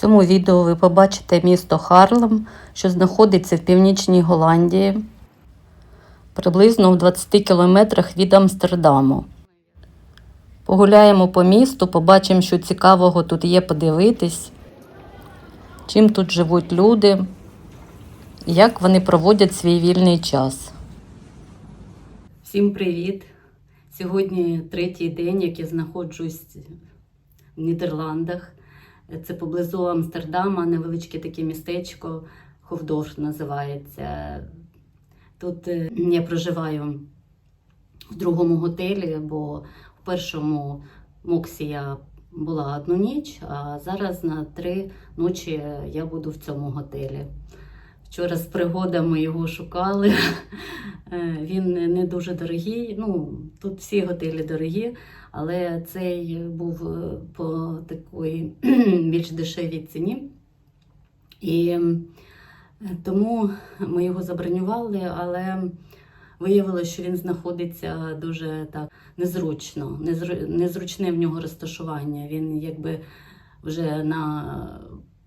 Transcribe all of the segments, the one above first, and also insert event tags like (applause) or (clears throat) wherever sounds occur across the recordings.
В цьому відео ви побачите місто Харлем, що знаходиться в північній Голландії, приблизно в 20 кілометрах від Амстердаму. Погуляємо по місту, побачимо, що цікавого тут є подивитись, чим тут живуть люди, як вони проводять свій вільний час. Всім привіт! Сьогодні третій день, як я знаходжусь в Нідерландах. Це поблизу Амстердама, невеличке таке містечко, Ховдорф називається. Тут е, я проживаю в другому готелі, бо в першому Моксі я була одну ніч, а зараз на три ночі я буду в цьому готелі. Вчора з пригодами його шукали. (laughs) Е, Він не дуже дорогий. Ну, тут всі готелі дорогі, але цей був е, по такій (clears throat) більш дешевій ціні. І тому ми його забронювали, але виявилося, що він знаходиться дуже так незручно, незру- незручне в нього розташування. Він якби вже на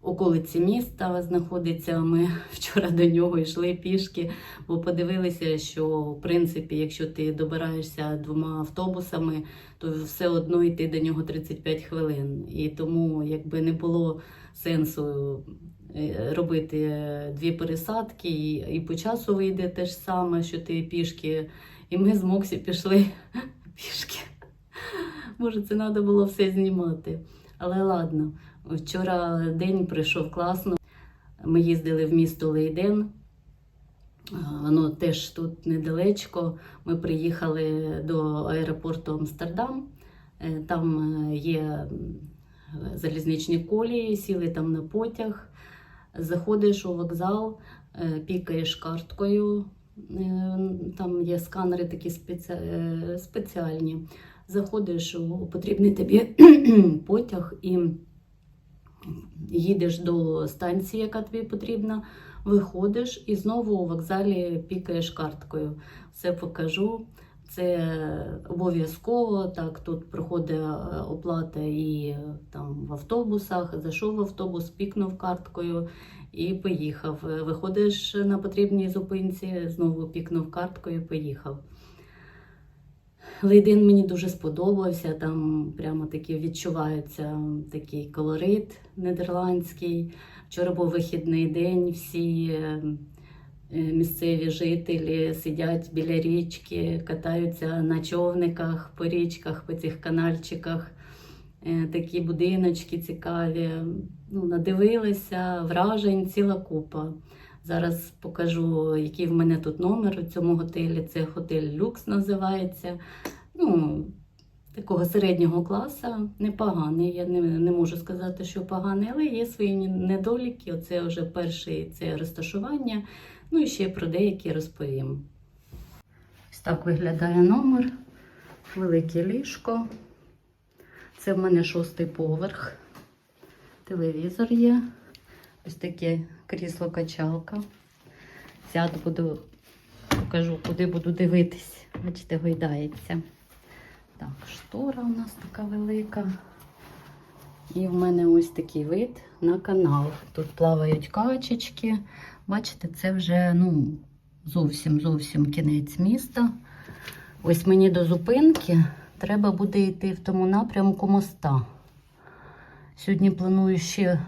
околиці міста знаходиться. Ми вчора до нього йшли пішки, бо подивилися, що в принципі, якщо ти добираєшся двома автобусами, то все одно йти до нього 35 хвилин. І тому якби не було сенсу е, робити дві пересадки, і, і по часу вийде те ж саме, що ти пішки. І ми з Моксі пішли (laughs) пішки. Може, це треба було все знімати. Але ладно, вчора день прийшов класно. Ми їздили в місто Лейден. Воно теж тут недалечко. Ми приїхали до аеропорту Амстердам. Е, Там е, є залізничні колії, сіли там на потяг. Заходиш у вокзал, е, пікаєш карткою. Там є сканери такі спеці... спеціальні. Заходиш у потрібний тобі (clears throat) потяг і їдеш до станції, яка тобі потрібна, виходиш і знову у вокзалі пікаєш карткою. Все покажу. Це обов'язково. Так, тут проходить е, оплата і е, там в автобусах. Зайшов в автобус, пікнув карткою і поїхав. Виходиш на потрібній зупинці, знову пікнув карткою, поїхав. Лейден мені дуже сподобався. Там прямо таки відчувається такий колорит нідерландський. Вчора був вихідний день, всі е, місцеві жителі сидять біля річки, катаються на човниках по річках, по цих канальчиках. Е, Такі будиночки цікаві. Ну, надивилися, вражень, ціла купа. Зараз покажу, який в мене тут номер у цьому готелі. Це готель Люкс називається. Ну, такого середнього класу, непоганий. Я не, не можу сказати, що поганий, але є свої недоліки. Оце вже перший це розташування. Ну і ще про деякі розповім. Ось так виглядає номер. Велике ліжко. Це в мене шостий поверх. Телевізор є. Ось таке крісло-качалка. Сяду буду, покажу, куди буду дивитись. Бачите, гойдається. Так, штора у нас така велика. І в мене ось такий вид на канал. Тут плавають качечки. Бачите, це вже ну, зовсім зовсім кінець міста. Ось мені до зупинки треба буде йти в тому напрямку моста. Сьогодні планую ще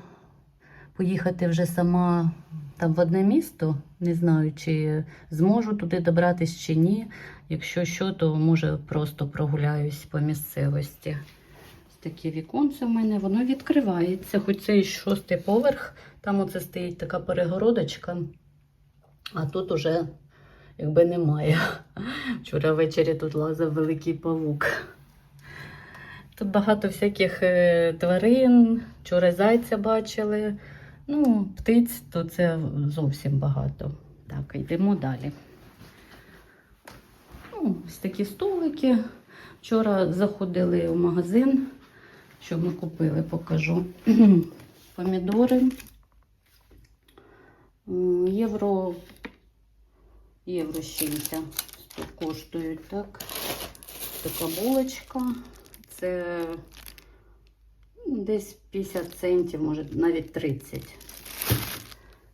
поїхати вже сама там в одне місто. Не знаю, чи зможу туди добратись чи ні. Якщо що, то може просто прогуляюсь по місцевості. Ось таке віконце в мене, воно відкривається. Хоч це і шостий поверх, там оце стоїть така перегородочка, а тут уже якби немає. Вчора ввечері тут лазив великий павук. Тут багато всяких е, тварин, вчора зайця бачили. Ну, птиць, то це зовсім багато. Так, йдемо далі. Ну, ось такі столики. Вчора заходили в магазин, що ми купили, покажу. (clears throat) Помідори. Євро, євро з чимось тут коштують, так. Така булочка. Це Десь 50 центів, може навіть 30.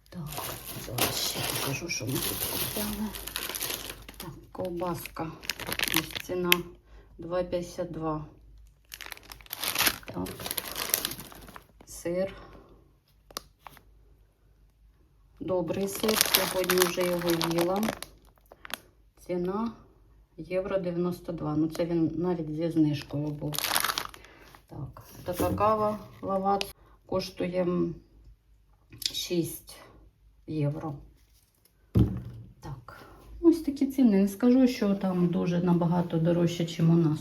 Так, зараз ще покажу, що ми тут купили. Так, ковбаска. Ось ціна 2,52. Так. Сир. Добрий сир. Сьогодні вже його їла. Ціна євро 92. Ну, це він навіть зі знижкою був. Так, така кава лавац коштує 6 євро. Так, ось такі ціни. Не скажу, що там дуже набагато дорожче, ніж у нас.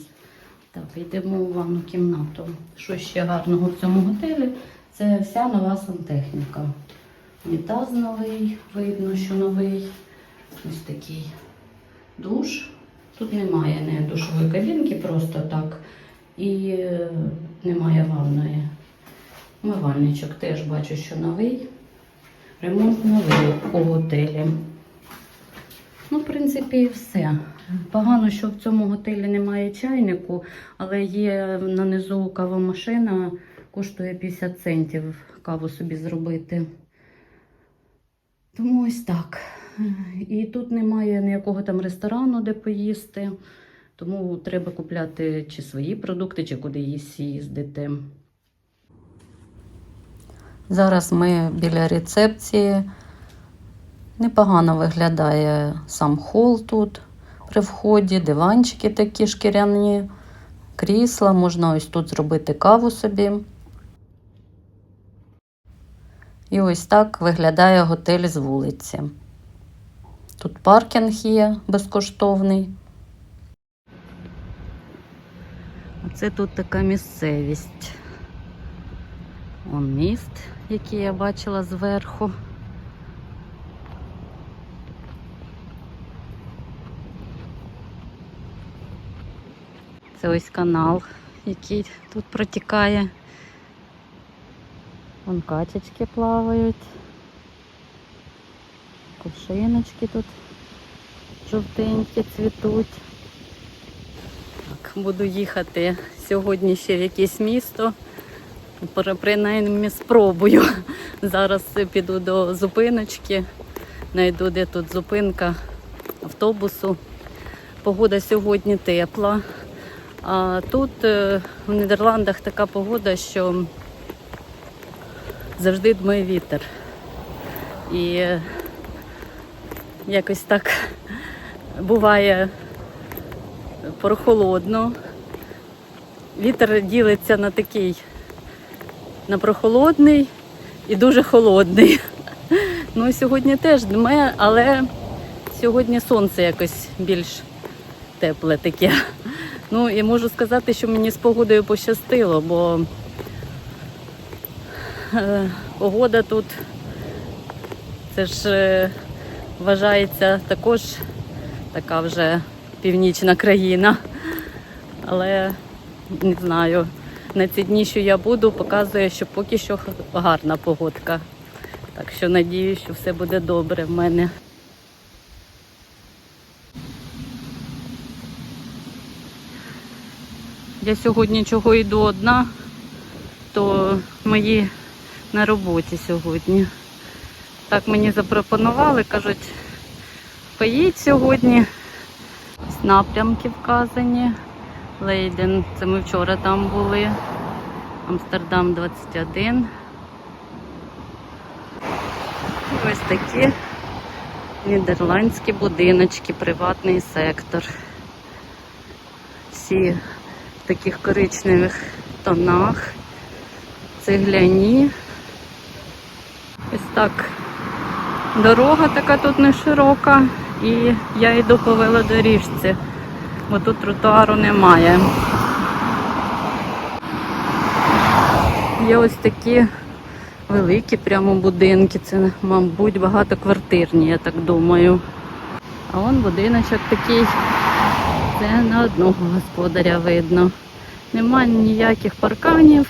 Так, йдемо у ванну кімнату. Що ще гарного в цьому готелі? Це вся нова сантехніка. Унітаз новий, видно, що новий. Ось такий душ. Тут немає не душової кабінки, просто так. І е, немає ванної. Умивальничок теж бачу, що новий. Ремонт новий у готелі. Ну, в принципі, все. Погано, що в цьому готелі немає чайнику, але є на низу кавомашина, коштує 50 центів каву собі зробити. Тому ось так. І тут немає ніякого там ресторану, де поїсти. Тому треба купляти чи свої продукти, чи кудись їздити. Зараз ми біля рецепції. Непогано виглядає сам хол тут при вході, диванчики такі шкіряні, крісла, можна ось тут зробити каву собі. І ось так виглядає готель з вулиці. Тут паркінг є безкоштовний. Оце тут така місцевість. Вон міст, який я бачила зверху. Це ось канал, який тут протікає. Вон качечки плавають. Кувшиночки тут жовтенькі цвітуть. Буду їхати сьогодні ще в якесь місто. Принаймні спробую. (laughs) Зараз піду до зупиночки, знайду, де тут зупинка автобусу. Погода сьогодні тепла. А тут е, в Нідерландах така погода, що завжди дмає вітер. І е, якось так (laughs) буває прохолодно. Вітер ділиться на такий, на прохолодний і дуже холодний. (laughs) Ну і сьогодні теж дме, але сьогодні сонце якось більш тепле таке. Ну і можу сказати, що мені з погодою пощастило, бо е, погода тут це ж е, вважається також така вже північна країна. Але не знаю, на ці дні, що я буду, показує, що поки що гарна погодка. Так що надію, що все буде добре в мене. Я сьогодні чого йду одна, то мої на роботі сьогодні. Так мені запропонували, кажуть, поїдь сьогодні. Напрямки вказані. Лейден, це ми вчора там були. Амстердам 21. Ось такі нідерландські будиночки, приватний сектор. Всі в таких коричневих тонах, цегляні. Ось так дорога така тут не широка, і я йду по велодоріжці, бо тут тротуару немає. Є ось такі великі прямо будинки, це, мабуть, багатоквартирні, я так думаю. А вон будиночок такий, це на одного господаря видно. Нема ніяких парканів,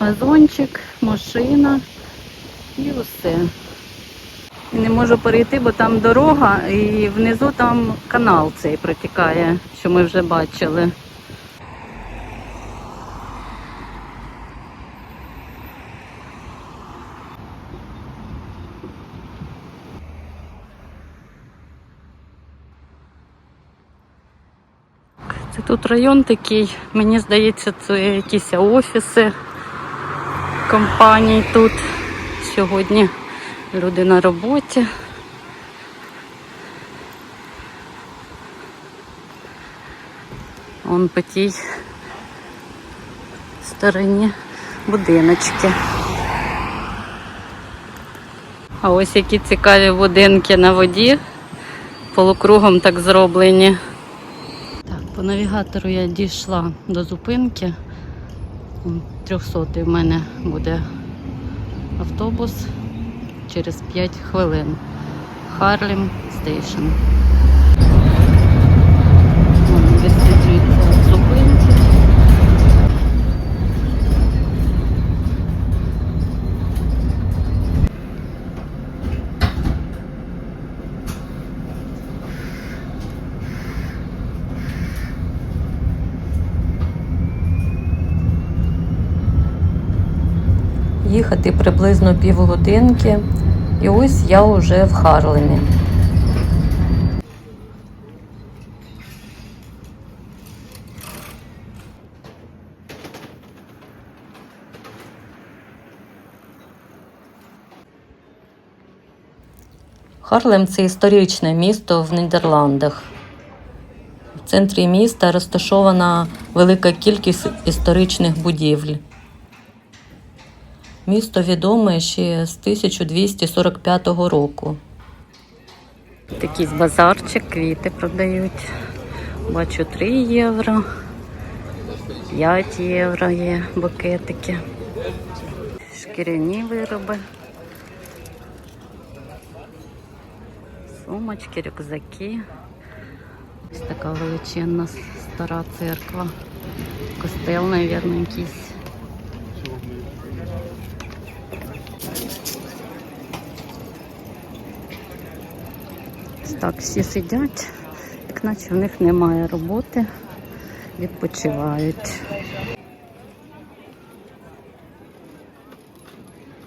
газончик, машина і все. Не можу перейти, бо там дорога і внизу там канал цей протікає, що ми вже бачили. Це тут район такий, мені здається, це якісь офіси компаній тут сьогодні люди на роботі. Вон по тій стороні будиночки. А ось які цікаві будинки на воді. Полукругом так зроблені. Так, по навігатору я дійшла до зупинки. 300 в мене буде автобус через 5 хвилин. Харлім Стейшн. Їхати приблизно півгодинки. І ось я вже в Харлемі. Харлем це історичне місто в Нідерландах. В центрі міста розташована велика кількість історичних будівель. Місто відоме ще з 1245 року. Такий базарчик, квіти продають. Бачу 3 євро, 5 євро є букетики, шкіряні вироби, сумочки, рюкзаки. Ось така величезна стара церква. Костел, мабуть, якийсь. Так, всі сидять, як наче в них немає роботи, відпочивають.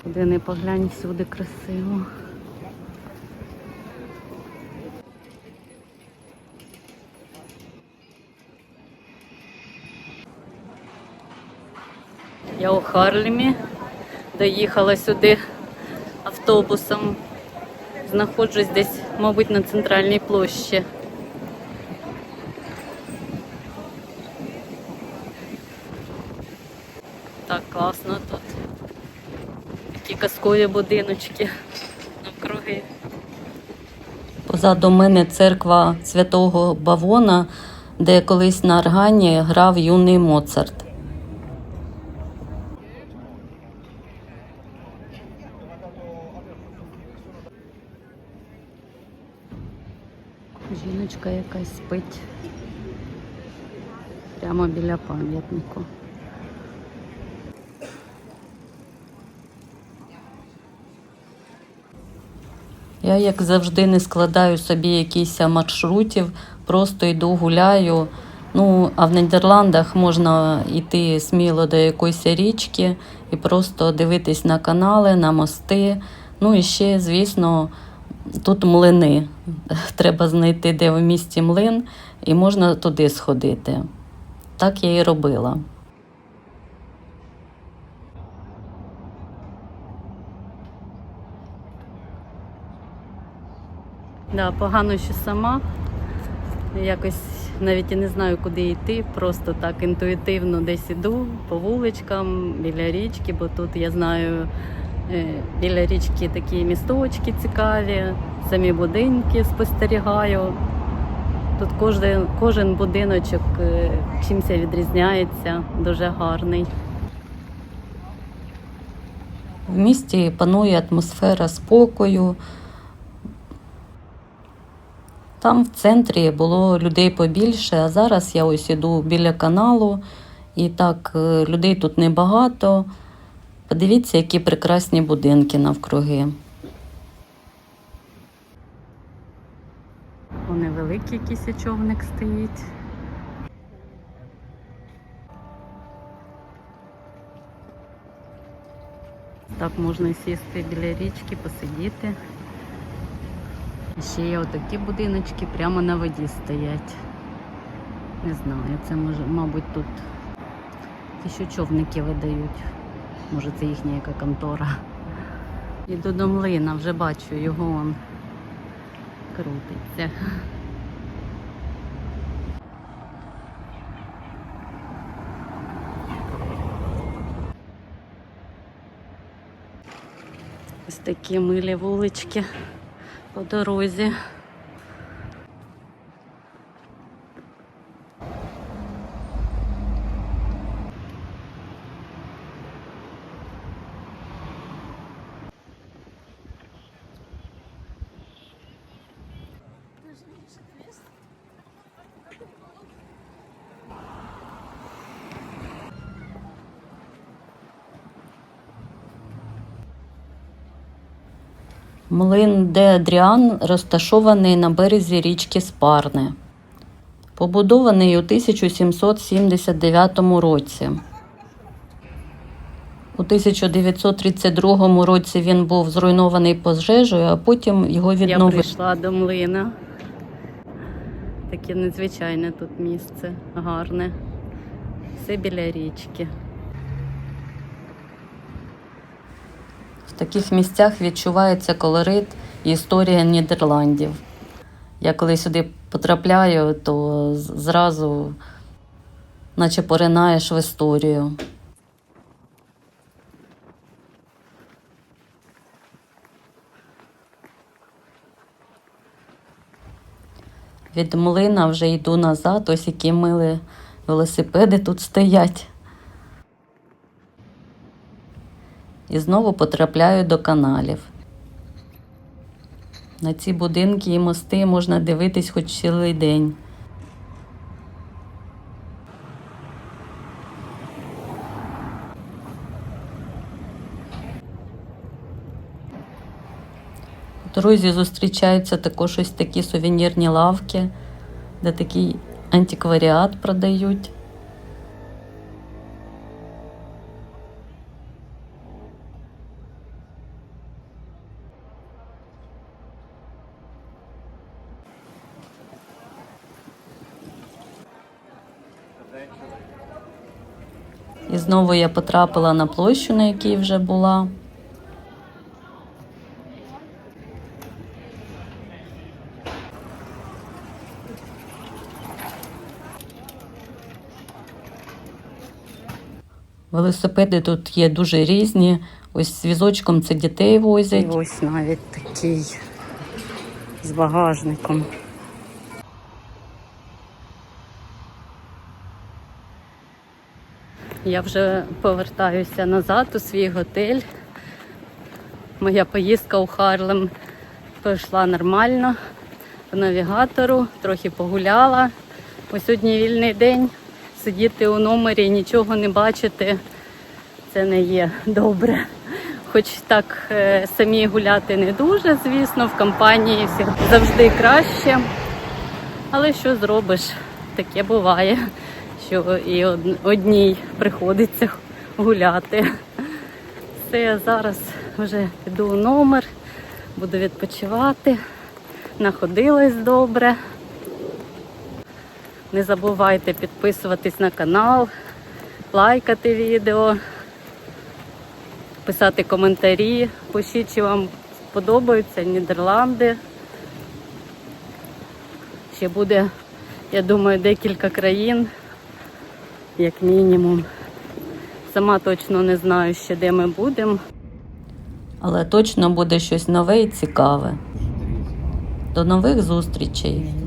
Куди не поглянь, всюди красиво. Я у Харлемі доїхала сюди автобусом. Знаходжусь десь, мабуть, на центральній площі. Так, класно тут. Такі казкові будиночки навкруги. Позаду мене церква святого Бавона, де колись на органі грав юний Моцарт. Спить прямо біля пам'ятнику. Я, як завжди, не складаю собі якісь маршрутів, просто йду гуляю. Ну, а в Нідерландах можна йти сміло до якоїсь річки і просто дивитись на канали, на мости. Ну і ще, звісно, тут млини. Треба знайти, де в місті млин, і можна туди сходити. Так я і робила. Да, погано, що сама. Якось навіть і не знаю, куди йти. Просто так інтуїтивно десь іду по вуличкам, біля річки, бо тут я знаю біля річки такі місточки цікаві, самі будинки спостерігаю. Тут кожен, кожен будиночок е, чимось відрізняється, дуже гарний. В місті панує атмосфера спокою. Там в центрі було людей побільше, а зараз я ось іду біля каналу, і так е, людей тут небагато. Подивіться, які прекрасні будинки навкруги. Вони великий якийсь човник стоїть. Так можна сісти біля річки, посидіти. Ще є отакі будиночки прямо на воді стоять. Не знаю, це може, мабуть, тут що човники видають. Може, це їхня яка контора. Іду до млина, вже бачу, його он крутиться. Ось такі милі вулички по дорозі. Млин де Адріан розташований на березі річки Спарне. Побудований у 1779 році. У 1932 році він був зруйнований пожежею, а потім його відновили. Я прийшла до млина. Таке незвичайне тут місце, гарне. Все біля річки. В таких місцях відчувається колорит і історія Нідерландів. Я коли сюди потрапляю, то зразу наче поринаєш в історію. Від млина вже йду назад, ось які мили велосипеди тут стоять. І знову потрапляю до каналів. На ці будинки і мости можна дивитись хоч цілий день. В дорозі зустрічаються також ось такі сувенірні лавки, де такий антикваріат продають. І знову я потрапила на площу, на якій вже була. Велосипеди тут є дуже різні. Ось з візочком це дітей возять. І ось навіть такий з багажником. Я вже повертаюся назад у свій готель. Моя поїздка у Харлем пройшла нормально по навігатору, трохи погуляла. Бо сьогодні вільний день. Сидіти у номері і нічого не бачити це не є добре. Хоч так е, самі гуляти не дуже, звісно, в компанії завжди краще. Але що зробиш? Таке буває, що і одній приходиться гуляти. Все, я зараз вже піду у номер, буду відпочивати. Находилась добре. Не забувайте підписуватись на канал, лайкати відео, писати коментарі, пишіть, чи вам сподобаються Нідерланди. Ще буде, я думаю, декілька країн, як мінімум. Сама точно не знаю ще, де ми будемо. Але точно буде щось нове і цікаве. До нових зустрічей!